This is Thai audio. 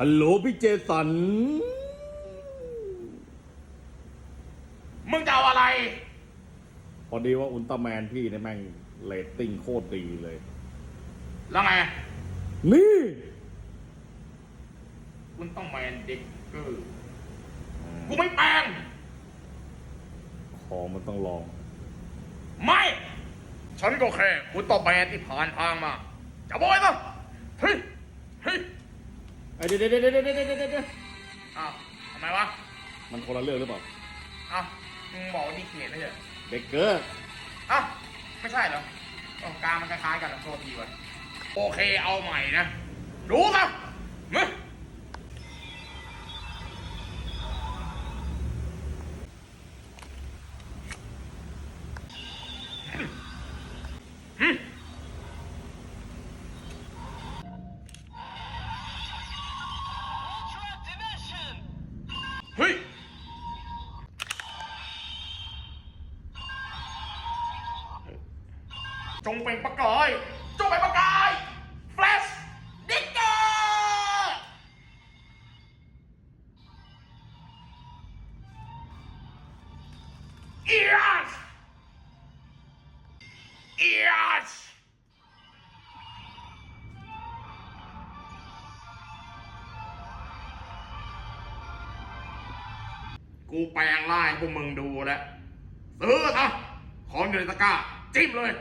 ฮัลโหลพี่เจสัน มึงจะเอาอะไร พอดีว่าอุลตร้าแมนพี่เนี่ยแม่งเรตติ้งโคตรดีเลย แล้วไง นี่คุณต้องแมนเด็กเกอร์กูไม่แปลงของมันต้องลอง ไม่ ฉันก็แค่คุณต่อแมนที่ผ่านทางมา จะบอยปะเฮ้ยเฮ้ย ไอ้เดี๋ยวเดี๋ยวเดี๋ยวเดี๋ยวเดี๋ยวเดี๋ยวอ้าวทำไมวะมันคนละเรื่องหรือเปล่าอ้าวมึงบอกว่านี่เขียนไม่ใช่เหรอเด็กเกอร์อ้าวไม่ใช่เหรออ๋อกลางมันคล้ายๆกันนะโทษทีวะโอเคเอาใหม่นะดูซะ เฮ้ยจงเป็นประกา กูแปลงร่างให้พวกมึงดูแล้วซื้อซะของอยู่ในตะกร้าจิ้มเลย